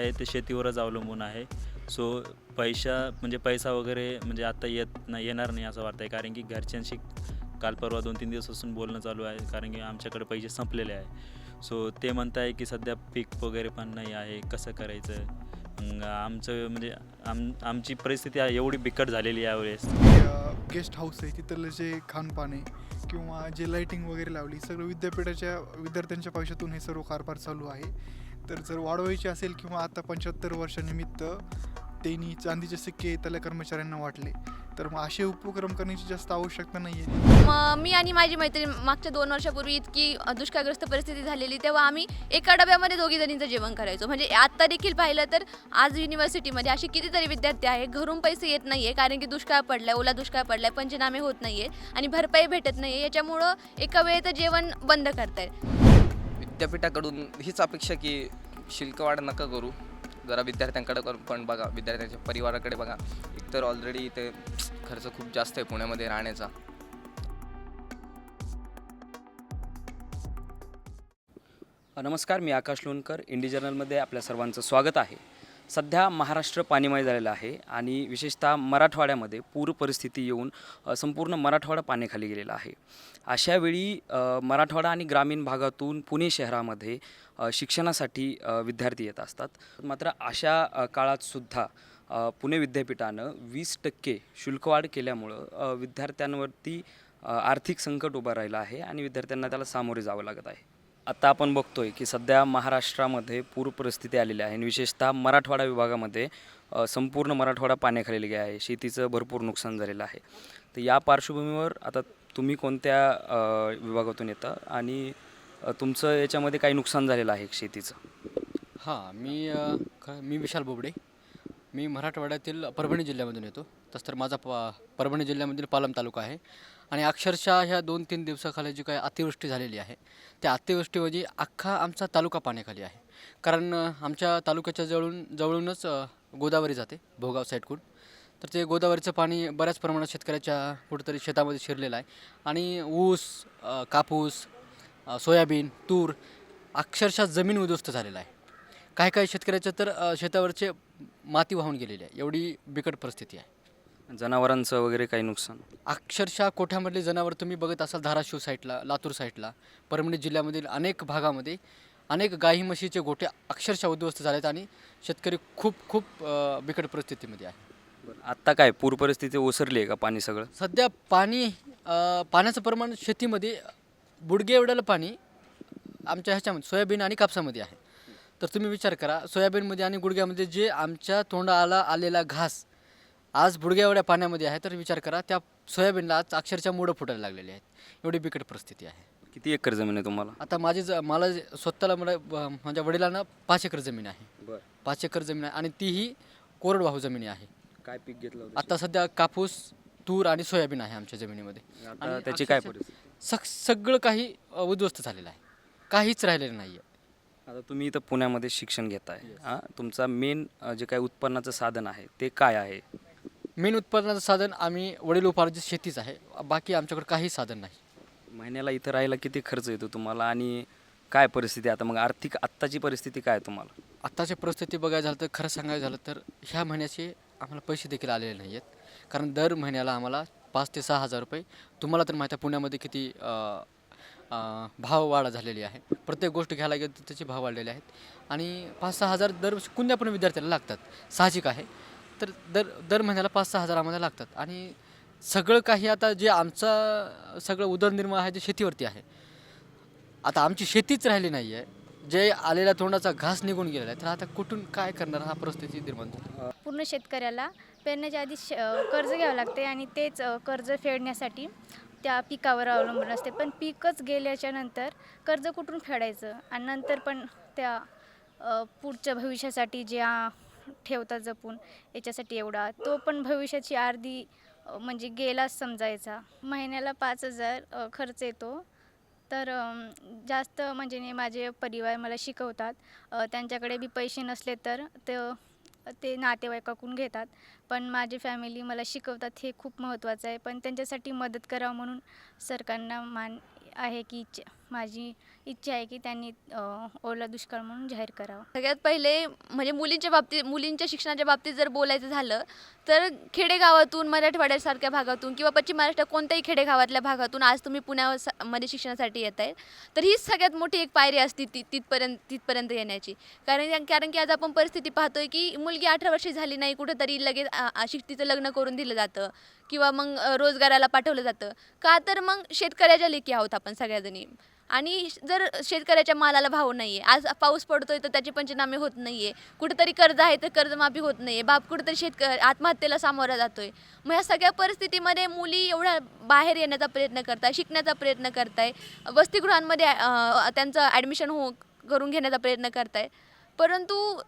आहे ते शेतीवरच अवलंबून आहे. सो पैसा म्हणजे पैसा वगैरे म्हणजे आता येत नाही येणार नाही असं वाटतं आहे कारण की घरच्यांशी काल परवा दोन तीन दिवसापासून बोलणं चालू आहे. कारण की आमच्याकडे पैसे संपलेले आहे. सो ते म्हणत आहे की सध्या पीक वगैरे पण नाही आहे. कसं करायचं? मग आमचं म्हणजे आम आमची परिस्थिती एवढी बिकट झालेली आहे यावेळेस. गेस्ट हाऊस आहे तिथलं जे खानपान आहे किंवा जे लाईटिंग वगैरे लावली सगळं विद्यापीठाच्या विद्यार्थ्यांच्या पैशातून हे सर्व कारभार चालू आहे. तर जर वाढवायची असेल किंवा आता पंच्याहत्तर वर्षानिमित्त त्यांनी चांदीचे सिक्के त्याला कर्मचाऱ्यांना वाटले तर मग असे उपक्रम करण्याची जास्त आवश्यकता नाही आहे मग मी आणि माझी मैत्रीण मागच्या दोन वर्षापूर्वी इतकी दुष्काळग्रस्त परिस्थिती झालेली तेव्हा आम्ही एका डब्यामध्ये दोघी जणींचं जेवण करायचो. म्हणजे आत्ता देखील पाहिलं तर आज युनिव्हर्सिटीमध्ये असे कितीतरी विद्यार्थी आहे घरून पैसे येत नाही आहे कारण की दुष्काळ पडलाय ओला दुष्काळ पडलाय पंचनामे होत नाही आहे आणि भरपाई भेटत नाही आहे याच्यामुळं एका वेळेचं जेवण बंद करतायत. विद्यापीठाकडून हीच अपेक्षा की शुल्क वाढ नका करू. जरा विद्यार्थ्यांकडे पण बघा विद्यार्थ्यांच्या परिवाराकडे बघा. एकतर ऑलरेडी इथे खर्च खूप जास्त आहे पुण्यामध्ये राहण्याचा. नमस्कार मी आकाश लोणकर. इंडी जर्नलमध्ये आपल्या सर्वांचं स्वागत आहे. सध्या महाराष्ट्र पाणीमय झालेलं आहे आणि विशेषतः मराठवाड्यामध्ये पूर परिस्थिती येऊन संपूर्ण मराठवाडा पाण्याखाली गेलेला आहे. अशावेळी मराठवाडा आणि ग्रामीण भागातून पुणे शहरामध्ये शिक्षणासाठी विद्यार्थी येत असतात. मात्र अशा काळातसुद्धा पुणे विद्यापीठानं वीस टक्के शुल्कवाढ केल्यामुळं विद्यार्थ्यांवरती आर्थिक संकट उभं राहिलं आहे आणि विद्यार्थ्यांना त्याला सामोरे जावं लागत आहे. आता आपण बघतोय की सध्या महाराष्ट्रामध्ये पूर परिस्थिती आलेली आहे आणि विशेषतः मराठवाडा विभागामध्ये संपूर्ण मराठवाडा पाण्याखाली गेला आहे. शेतीचं भरपूर नुकसान झालेलं आहे. तर या पार्श्वभूमीवर आता तुम्ही कोणत्या विभागातून येता आणि तुमचं याच्यामध्ये काही नुकसान झालेलं आहे शेतीचं? हां मी ख मी विशाल बोबडे. मी मराठवाड्यातील परभणी जिल्ह्यामधून येतो. तसं तर माझा प परभणी जिल्ह्यामधील पालम तालुका आहे. आणि अक्षरशः ह्या दोन तीन दिवसाखाली जी काही अतिवृष्टी झालेली आहे त्या अतिवृष्टीमध्ये अख्खा आमचा तालुका पाण्याखाली आहे. कारण आमच्या तालुक्याच्या जवळून जवळूनच गोदावरी जाते भोगाव साईडकडून. तर ते गोदावरीचं पाणी बऱ्याच प्रमाणात शेतकऱ्याच्या कुठंतरी शेतामध्ये शिरलेलं आहे. आणि ऊस कापूस सोयाबीन तूर अक्षरशः जमीन उद्ध्वस्त झालेला आहे. काही काही शेतकऱ्याच्या तर शेतावरचे माती वाहून गेलेली आहे. एवढी बिकट परिस्थिती आहे. जनावरांचं वगैरे काही नुकसान? अक्षरशः कोठ्यामधले जनावर तुम्ही बघत असाल धाराशिव साईडला लातूर साईडला परभणी जिल्ह्यामधील अनेक भागामध्ये अनेक गाई म्हशीचे गोटे अक्षरशः उद्ध्वस्त झालेत आणि शेतकरी खूप खूप अ, बिकट परिस्थितीमध्ये आहे. आत्ता काय पूर परिस्थिती ओसरली आहे का पाणी सगळं? सध्या पाणी अ, पाण्याचं प्रमाण शेतीमध्ये बुडगे एवढ्याला पाणी आमच्या ह्याच्यामध्ये सोयाबीन आणि कापसामध्ये आहे. तर तुम्ही विचार करा सोयाबीनमध्ये आणि गुडघ्यामध्ये जे आमच्या तोंडाला आलेला घास आज बुडग्या एवढ्या पाण्यामध्ये आहे तर विचार करा त्या सोयाबीनला आज अक्षरशः मोडं फुटायला लागलेले आहेत. एवढी बिकट परिस्थिती आहे. किती एकर जमीन आहे तुम्हाला? आता माझी ज मला जे- स्वतःला मला ब- माझ्या वडिलांना पाच एकर जमीन आहे. बरं. पाच एकर जमीन आहे आणि तीही कोरडवाहू जमिनी आहे. काय पीक घेतलं आता सध्या कापूस तूर आणि सोयाबीन आहे आमच्या जमिनीमध्ये. आता आणि त्याची काय अक्षरशः परिस्थिती? सग सगळं काही अ, उद्ध्वस्त झालेलं आहे. काहीच राहिलेलं नाही आहे आता तुम्ही इथं पुण्यामध्ये शिक्षण घेताय. हां? तुमचा मेन जे काही उत्पन्नाचं साधन आहे ते काय आहे? मेन उत्पादनाचं साधन आम्ही वडील उपार्जित शेतीच आहे. बाकी आमच्याकडे काही साधन नाही. महिन्याला इथं राहायला किती खर्च येतो तुम्हाला? आणि काय परिस्थिती आहे आता? मग आर्थिक आत्ताची परिस्थिती काय तुम्हाला? आत्ताची परिस्थिती बघायला झालं तर खरं सांगायचं झालं तर ह्या महिन्याचे आम्हाला पैसे देखील आलेले नाही आहेत. कारण दर महिन्याला आम्हाला पाच ते सहा हजार रुपये तुम्हाला तर माहिती आहे पुण्यामध्ये किती अ, अ, भाव वाढ झालेली आहे. प्रत्येक गोष्ट घ्यायला गेलं तर त्याचे भाव वाढलेले आहेत. आणि पाच सहा हजार दर कोणत्या पण विद्यार्थ्याला लागतात. साहजिक आहे. तर दर दर महिन्याला पाच सहा हजार आम्हाला लागतात. आणि सगळं काही आता जे आमचा सगळं उदरनिर्वाह आहे ते शेतीवरती आहे. आता आमची शेतीच राहिली नाही आहे जे आलेला तोंडाचा घास निघून गेलेला आहे. तर आता कुठून काय करणार हा परिस्थिती निर्माण झाली. पूर्ण शेतकऱ्याला पेरण्याच्या आधी श कर्ज घ्यावं लागते आणि तेच कर्ज फेडण्यासाठी त्या पिकावर अवलंबून असते. पण पिकच गेल्याच्यानंतर कर्ज कुठून फेडायचं? आणि नंतर पण त्या पुढच्या भविष्यासाठी ज्या ठेवतात जपून याच्यासाठी एवढा. तो पण भविष्याची अर्धी म्हणजे गेलाच समजायचा. महिन्याला पाच हजार खर्च येतो. तर जास्त म्हणजे ने माझे परिवार मला शिकवतात. त्यांच्याकडे बी पैसे नसले तर ते ते नातेवाईकाकडून घेतात. पण माझी फॅमिली मला शिकवतात हे खूप महत्त्वाचं आहे. पण त्यांच्यासाठी मदत करावं म्हणून सरकारना मान आहे की इच्छा माझी इच्छा आहे की त्यांनी ओला दुष्काळ म्हणून जाहीर करावा. सगळ्यात पहिले म्हणजे मुलींच्या बाबतीत मुलींच्या शिक्षणाच्या बाबतीत जर बोलायचं झालं तर खेडेगावातून मराठवाड्यासारख्या भागातून किंवा पश्चिम महाराष्ट्रात कोणत्याही खेडेगावातल्या भागातून आज तुम्ही पुण्यामध्ये शिक्षणासाठी येत आहे तर हीच सगळ्यात मोठी एक पायरी असते ती तिथपर्यंत तिथपर्यंत येण्याची. कारण कारण की आज आपण परिस्थिती पाहतोय की मुलगी अठरा वर्षी झाली नाही कुठंतरी लगेच आ- तिचं लग्न करून दिलं जातं किंवा मग रोजगाराला पाठवलं जातं. का तर मग शेतकऱ्याच्या लेखी आहोत आपण सगळ्याजणी. आणि जर शेतकऱ्याच्या मालाला भाव नाही आहे आज पाऊस पडतोय तर त्याचे पंचनामे होत नाही आहे कुठेतरी कर्ज आहे तर कर्जमाफी होत नाही आहे बाप कुठेतरी शेतक आत्महत्येला सामोरा जातोय. मग या सगळ्या परिस्थितीमध्ये मुली एवढ्या बाहेर येण्याचा प्रयत्न करताय शिकण्याचा प्रयत्न करताय वसतिगृहांमध्ये त्यांचं ॲडमिशन हो करून घेण्याचा प्रयत्न करताय. परंतु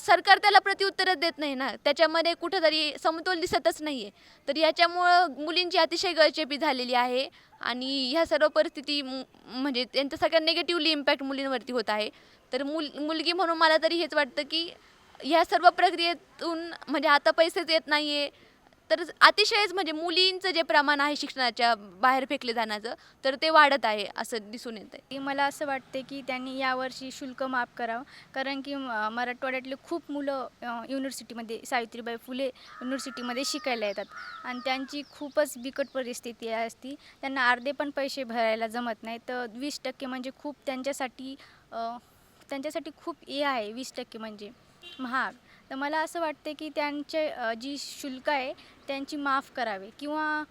सरकार त्याला प्रत्युत्तरच देत नाही ना. त्याच्यामध्ये कुठंतरी समतोल दिसतच नाही आहे तर याच्यामुळं मुलींची अतिशय गळचेपी झालेली आहे आणि ह्या सर्व परिस्थिती मु- म्हणजे त्यांचा सगळ्यात निगेटिव्हली इम्पॅक्ट मुलींवरती होत आहे. तर मुल मुलगी म्हणून मला तरी हेच वाटतं की ह्या सर्व प्रक्रियेतून म्हणजे आता पैसेच येत नाही आहे तर अतिशयच म्हणजे मुलींचं जे प्रमाण आहे शिक्षणाच्या बाहेर फेकले जाण्याचं तर ते वाढत आहे असं दिसून येतं आहे मला असं वाटते की त्यांनी यावर्षी शुल्क माफ करावं. कारण की मराठवाड्यातले खूप मुलं युनिव्हर्सिटीमध्ये सावित्रीबाई फुले युनिव्हर्सिटीमध्ये शिकायला येतात. आणि त्यांची खूपच बिकट परिस्थिती असती. त्यांना अर्धे पण पैसे भरायला जमत नाही. तर वीस टक्के म्हणजे खूप त्यांच्यासाठी त्यांच्यासाठी खूप हे आहे वीस टक्के म्हणजे महाग. तर मला असं वाटते की त्यांचे जी शुल्क आहे त्यांची माफ करावे किंवा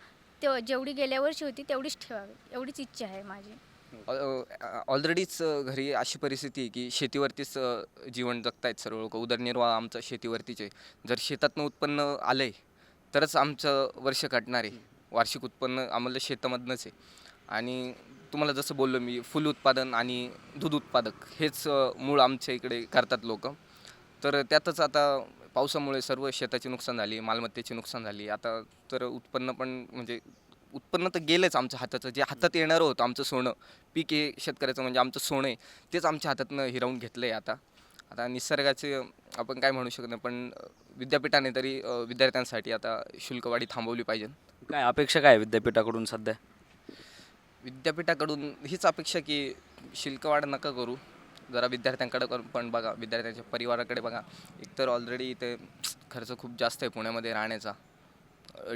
ते जेवढी गेल्या वर्षी होती तेवढीच ठेवावी एवढीच इच्छा आहे माझी. ऑलरेडीच घरी अशी परिस्थिती आहे की शेतीवरतीच जीवन जगतायत सर्व लोक उदरनिर्वाह आमचा शेतीवरतीचे आहे. जर शेतातनं उत्पन्न आलं आहे तरच आमचं वर्ष काटणार आहे. वार्षिक उत्पन्न आम्हाला शेतामधनंच आहे. आणि तुम्हाला जसं बोललो मी फुल उत्पादन आणि दूध उत्पादक हेच मूळ आमच्या इकडे करतात लोक. तर त्यातच आता पावसामुळे सर्व शेताची नुकसान झाली मालमत्तेची नुकसान झाली. आता तर उत्पन्न पण म्हणजे उत्पन्न तर गेलंच आमच्या हाताचं. जे हातात येणारं होतं आमचं सोनं पीक हे शेतकऱ्याचं म्हणजे आमचं सोनं आहे तेच आमच्या हातातनं हिरावून घेतलं आहे आता. आता निसर्गाचे आपण काय म्हणू शकत नाही पण विद्यापीठाने तरी विद्यार्थ्यांसाठी आता शुल्कवाढी थांबवली पाहिजे. काय अपेक्षा काय विद्यापीठाकडून सध्या? विद्यापीठाकडून हीच अपेक्षा की शुल्कवाढ नका करू. जरा विद्यार्थ्यांकडे पण बघा विद्यार्थ्यांच्या परिवाराकडे बघा. एकतर ऑलरेडी इथे खर्च खूप जास्त आहे पुण्यामध्ये राहण्याचा.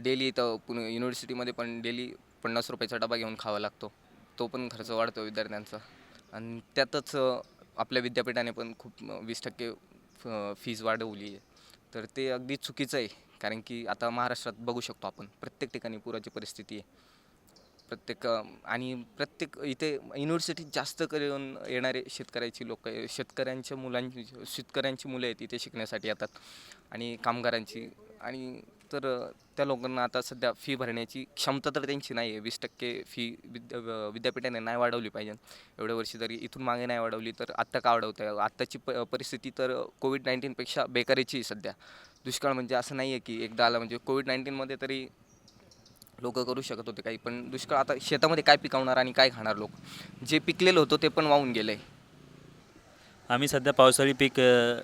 डेली इथं पुणे युनिव्हर्सिटीमध्ये पण डेली पन्नास रुपयाचा डबा घेऊन खावा लागतो. तो पण खर्च वाढतो विद्यार्थ्यांचा. आणि त्यातच आपल्या विद्यापीठाने पण खूप वीस टक्के फीज वाढवली आहे. तर ते अगदी चुकीचं आहे. कारण की आता महाराष्ट्रात बघू शकतो आपण. प्रत्येक ठिकाणी पुराची परिस्थिती आहे. प्रत्येक आणि प्रत्येक इथे युनिव्हर्सिटीत जास्त करून येणारे शेतकऱ्याची लोक शेतकऱ्यांच्या मुलांची शेतकऱ्यांची मुलं आहेत इथे शिकण्यासाठी येतात आणि कामगारांची. आणि तर त्या लोकांना आता सध्या फी भरण्याची क्षमता तर त्यांची नाही आहे वीस टक्के फी विद्या विद्यापीठाने नाही वाढवली पाहिजे. एवढ्या वर्षी जरी इथून मागे नाही वाढवली तर आत्ता का वाढवत आहे आत्ताची प परिस्थिती तर कोविड नाईन्टीनपेक्षा बेकारीची सध्या. दुष्काळ म्हणजे असं नाही आहे की एकदा आला म्हणजे कोविड नाईन्टीनमध्ये तरी लोक करू शकत होते काही पण दुष्काळ आता शेतामध्ये काय पिकवणार आणि काय खाणार लोक? जे पिकलेलं होतं ते पण वाहून गेलंय. आम्ही सध्या पावसाळी पीक अ,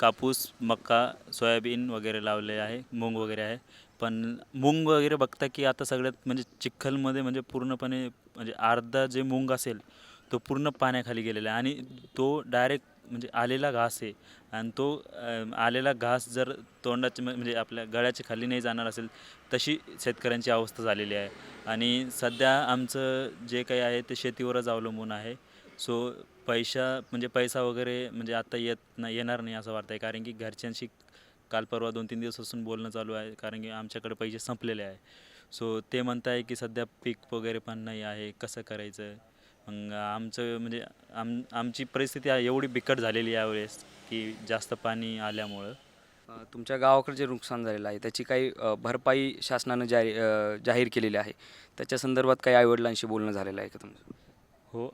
कापूस मका सोयाबीन वगैरे लावले आहे मूग वगैरे आहे. पण मूंग वगैरे बघता की आता सगळ्यात म्हणजे चिखलमध्ये म्हणजे पूर्णपणे म्हणजे अर्धा जे मूग असेल तो पूर्ण पाण्याखाली गेलेला आहे आणि तो डायरेक्ट म्हणजे आलेला घास आहे. आणि तो आलेला घास जर तोंडाच्या म्हणजे आपल्या गळ्याच्या खाली नाही जाणार असेल तशी शेतकऱ्यांची अवस्था झालेली आहे. आणि सध्या आमचं जे काही आहे ते शेतीवरच अवलंबून आहे. सो पैसा म्हणजे पैसा वगैरे म्हणजे आता येत नाही येणार नाही असं वाटतं आहे कारण की घरच्यांशी काल परवा दोन तीन दिवसापासून बोलणं चालू आहे. कारण की आमच्याकडे पैसे संपलेले आहे. सो ते म्हणत आहे की सध्या पीक वगैरे पण नाही आहे. कसं करायचं? मग आमचं म्हणजे आम आमची परिस्थिती एवढी बिकट झालेली यावेळेस की जास्त पाणी आल्यामुळं. तुमच्या गावाकडे जे नुकसान झालेलं आहे त्याची काही भरपाई शासनानं जाहीर जाहीर केलेली आहे. त्याच्या संदर्भात काही आईवडिलांशी बोलणं झालेलं आहे का तुमचं? हो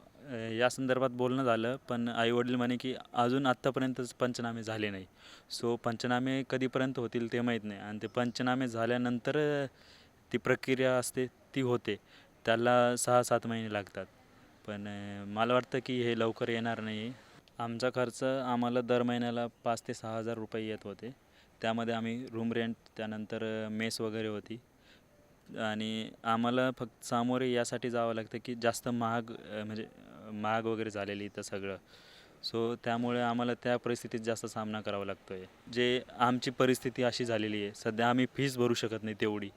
या संदर्भात बोलणं झालं पण आईवडील म्हणे की अजून आत्तापर्यंतच पंचनामे झाले नाही. सो पंचनामे कधीपर्यंत होतील ते माहीत नाही. आणि ते पंचनामे झाल्यानंतर ती प्रक्रिया असते ती होते. त्याला सहा सात महिने लागतात. पण मला वाटतं की हे लवकर येणार नाही. आमचा खर्च आम्हाला दर महिन्याला पाच ते सहा हजार रुपये येत होते. त्यामध्ये आम्ही रूम रेंट त्यानंतर मेस वगैरे होती. आणि आम्हाला फक्त सामोरे यासाठी जावं लागतं की जास्त महाग म्हणजे महाग वगैरे झालेली इथं सगळं. सो त्यामुळे आम्हाला त्या परिस्थितीत जास्त सामना करावा लागतो आहे जे आमची परिस्थिती अशी झालेली आहे सध्या आम्ही फीस भरू शकत नाही तेवढी.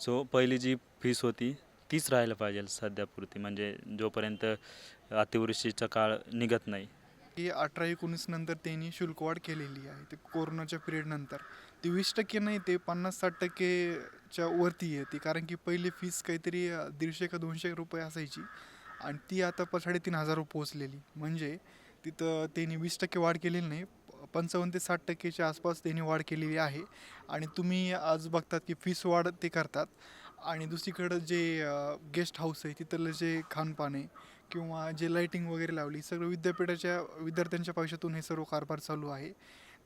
सो पहिली जी फीस होती तीच राहायला पाहिजे सध्यापुरती म्हणजे जोपर्यंत अतिवृष्टीचा काळ निघत नाही. की अठरा एकोणीस नंतर त्यांनी शुल्कवाढ केलेली आहे. ते कोरोनाच्या पिरियड नंतर. ती वीस टक्के नाही ते पन्नास साठ टक्केच्या वरती येते. कारण की पहिली फीस काहीतरी दीडशे का दोनशे रुपये असायची. आणि ती आता प साडेतीन हजार पोहोचलेली. म्हणजे तिथं त्यांनी वीस टक्के वाढ केलेली नाही. पंचावन्न ते साठ टक्केच्या आसपास त्यांनी वाढ केलेली आहे. आणि तुम्ही आज बघतात की फीस वाढ ते करतात. आणि दुसरीकडं जे गेस्ट हाऊस आहे तिथलं जे खानपान आहे किंवा जे लाईटिंग वगैरे लावली सगळं विद्यापीठाच्या विद्यार्थ्यांच्या पैशातून हे सर्व कारभार चालू आहे.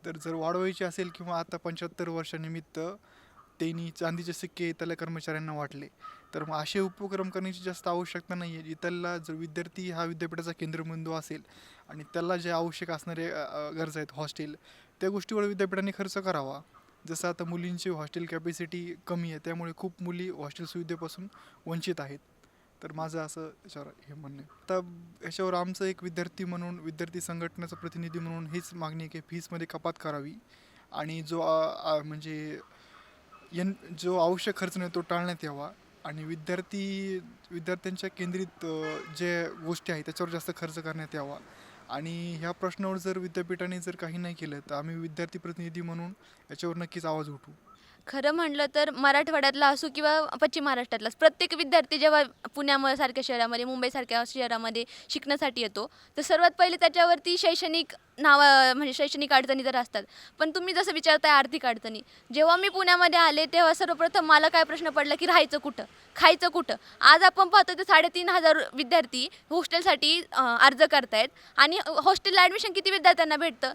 तर जर वाढवायची असेल किंवा आता पंच्याहत्तर वर्षानिमित्त त्यांनी चांदीचे सिक्के इथल्या कर्मचाऱ्यांना वाटले तर मग असे उपक्रम करण्याची जास्त आवश्यकता नाही आहे इथला जर विद्यार्थी हा विद्यापीठाचा केंद्रबिंदू असेल आणि त्याला जे आवश्यक असणारे गरजा आहेत हॉस्टेल त्या गोष्टीवर विद्यापीठाने खर्च करावा. जसं आता मुलींची हॉस्टेल कॅपॅसिटी कमी आहे त्यामुळे खूप मुली हॉस्टेल सुविधेपासून वंचित आहेत. तर माझं असं याच्यावर हे म्हणणं आहे. आता याच्यावर आमचं एक विद्यार्थी म्हणून विद्यार्थी संघटनेचा प्रतिनिधी म्हणून हीच मागणी आहे की फीजमध्ये कपात करावी. आणि जो म्हणजे यन जो आवश्यक खर्च नाही तो टाळण्यात यावा. आणि विद्यार्थी विद्यार्थ्यांच्या केंद्रित जे गोष्टी आहेत त्याच्यावर जास्त खर्च करण्यात यावा. आणि ह्या प्रश्नावर जर विद्यापीठाने जर काही नाही केलं तर आम्ही विद्यार्थी प्रतिनिधी म्हणून याच्यावर नक्कीच आवाज उठू. खरं म्हणलं तर मराठवाड्यातला असो किंवा पश्चिम महाराष्ट्रातला प्रत्येक विद्यार्थी जेव्हा पुण्यामध्ये सारख्या शहरामध्ये मुंबईसारख्या शहरामध्ये शिकण्यासाठी येतो तर सर्वात पहिले त्याच्यावरती शैक्षणिक नावा म्हणजे शैक्षणिक अडचणी तर असतात. पण तुम्ही जसं विचारताय आर्थिक अडचणी जेव्हा मी पुण्यामध्ये आले तेव्हा सर्वप्रथम मला काय प्रश्न पडला की राहायचं कुठं? खायचं कुठं? आज आपण पाहतो ते साडेतीन हजार विद्यार्थी हॉस्टेलसाठी अर्ज करतायत आणि हॉस्टेलला ॲडमिशन किती विद्यार्थ्यांना भेटतं?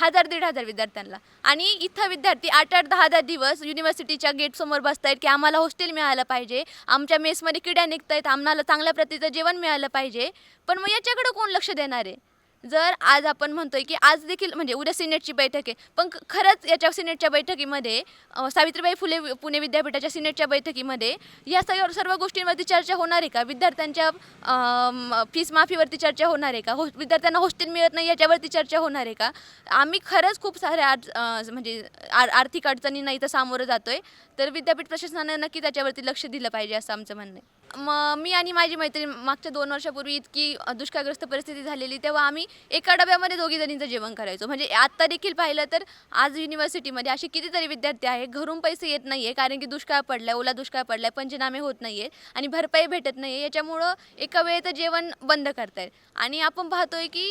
हजार दीड हजार विद्यार्थ्यांना. आणि इथं विद्यार्थी आठ आठ दहा दहा दिवस युनिव्हर्सिटीच्या गेटसमोर बसतायत की आम्हाला हॉस्टेल मिळालं पाहिजे. आमच्या मेसमध्ये किड्या निघत आहेत आम्हाला चांगल्या प्रतीचं जेवण मिळालं पाहिजे. पण मग याच्याकडं कोण लक्ष देणार आहे? जर आज आपण म्हणतोय की आज देखील म्हणजे उद्या सिनेटची बैठक आहे पण खरंच याच्या सिनेटच्या बैठकीमध्ये सावित्रीबाई फुले पुणे विद्यापीठाच्या सिनेटच्या बैठकीमध्ये या सर्व सर्व गोष्टींवरती चर्चा होणार आहे का? विद्यार्थ्यांच्या फीस माफीवरती चर्चा होणार आहे का? हो विद्यार्थ्यांना हॉस्टेल मिळत नाही याच्यावरती चर्चा होणार आहे का? आम्ही खरंच खूप साऱ्या अड म्हणजे आर आर्थिक अडचणींना इथं सामोरं जातोय तर विद्यापीठ प्रशासनानं नक्की त्याच्यावरती लक्ष दिलं पाहिजे असं आमचं म्हणणं आहे. मग मी आणि माझी मैत्रीण मागच्या दोन वर्षापूर्वी इतकी दुष्काळग्रस्त परिस्थिती झालेली तेव्हा आम्ही एका डब्यामध्ये दोघी जणींचं जेवण करायचो. म्हणजे आत्ता देखील पाहिलं तर आज युनिव्हर्सिटीमध्ये असे कितीतरी विद्यार्थी आहे घरून पैसे येत नाही आहे कारण की दुष्काळ पडलाय ओला दुष्काळ पडलाय पंचनामे होत नाही आहे आणि भरपाई भेटत नाही आहे याच्यामुळं एका वेळेचं जेवण बंद करतायत. आणि आपण पाहतोय की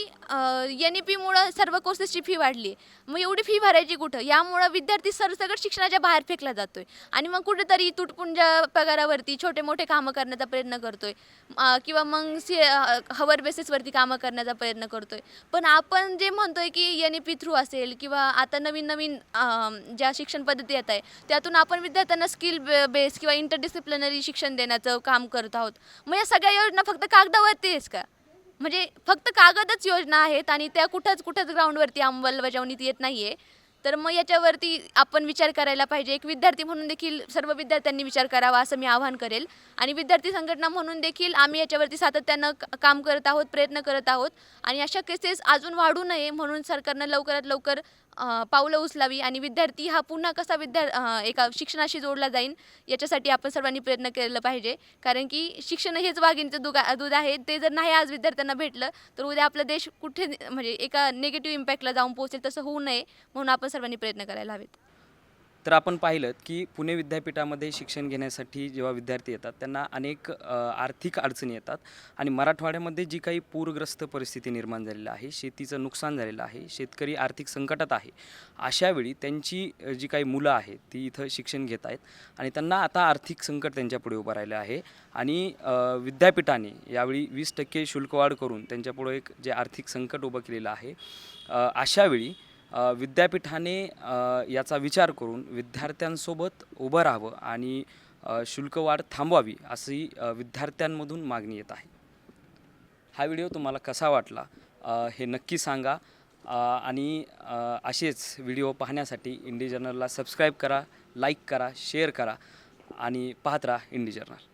एन ई पीमुळं सर्व कोर्सेसची फी वाढली. मग एवढी फी भरायची कुठं? यामुळं विद्यार्थी सरसकट शिक्षणाच्या बाहेर फेकला जातोय. आणि मग कुठेतरी तुटपुंजा पगारावरती छोटे मोठे कामं करण्याचा प्रयत्न करतोय. किंवा मग सी हवर बेसिसवरती कामं करण्याचा प्रयत्न करतोय. पण आपण जे म्हणतोय की एन ई पी थ्रू असेल किंवा आता नवीन नवीन ज्या शिक्षण पद्धती येत आहे त्यातून आपण विद्यार्थ्यांना स्किल बेस किंवा इंटरडिसिप्लिनरी शिक्षण देण्याचं काम करत आहोत. मग या सगळ्या योजना फक्त कागदावरती आहेच का? म्हणजे फक्त कागदच योजना आहेत आणि त्या कुठंच कुठंच ग्राउंडवरती अंमलबजावणीत येत नाही आहे तर मग याच्यावरती आपण विचार करायला पाहिजे. एक विद्यार्थी म्हणून देखील सर्व विद्यार्थ्यांनी विचार करावा असं मी आवाहन करेल. आणि विद्यार्थी संघटना म्हणून देखील आम्ही याच्यावरती सातत्यानं काम करत आहोत प्रयत्न करत आहोत. आणि अशा केसेस अजून वाढू नये म्हणून सरकारनं लवकरात लवकर पावलं उचलावी आणि विद्यार्थी हा पुन्हा कसा विद्या एका शिक्षणाशी जोडला जाईल याच्यासाठी आपण सर्वांनी प्रयत्न केला पाहिजे. कारण की शिक्षण हेच वाघिणीचं दुगा दूध आहे. ते जर नाही आज विद्यार्थ्यांना भेटलं तर उद्या आपला देश कुठे म्हणजे एका निगेटिव्ह इम्पॅक्टला जाऊन पोहोचेल तसं होऊ नये म्हणून आपण सर्वांनी प्रयत्न करायला हवेत. तर आपण पाहिलं की पुणे विद्यापीठामध्ये शिक्षण घेण्यासाठी जेव्हा विद्यार्थी येतात त्यांना अनेक आर्थिक अडचणी येतात आणि मराठवाड्यामध्ये जी काही पूरग्रस्त परिस्थिती निर्माण झालेली आहे शेतीचं नुकसान झालेलं आहे शेतकरी आर्थिक संकटात आहे अशावेळी त्यांची जी काही मुलं आहेत ती इथं शिक्षण घेत आहेत आणि त्यांना आता आर्थिक संकट त्यांच्यापुढे उभं राहिलं आहे आणि विद्यापीठाने यावेळी वीस टक्के शुल्कवाढ करून त्यांच्यापुढे एक जे आर्थिक संकट उभं केलेलं आहे अशावेळी विद्यापीठाने याचा विचार करून विद्यार्थ्यांसोबत उभं राहावं आणि शुल्कवाढ थांबवावी अशी विद्यार्थ्यांमधून मागणी येत आहे. हा व्हिडिओ तुम्हाला कसा वाटला हे नक्की सांगा. आणि असेच व्हिडिओ पाहण्यासाठी इंडी जर्नलला सबस्क्राईब करा लाईक करा शेअर करा आणि पाहत राहा इंडी जर्नल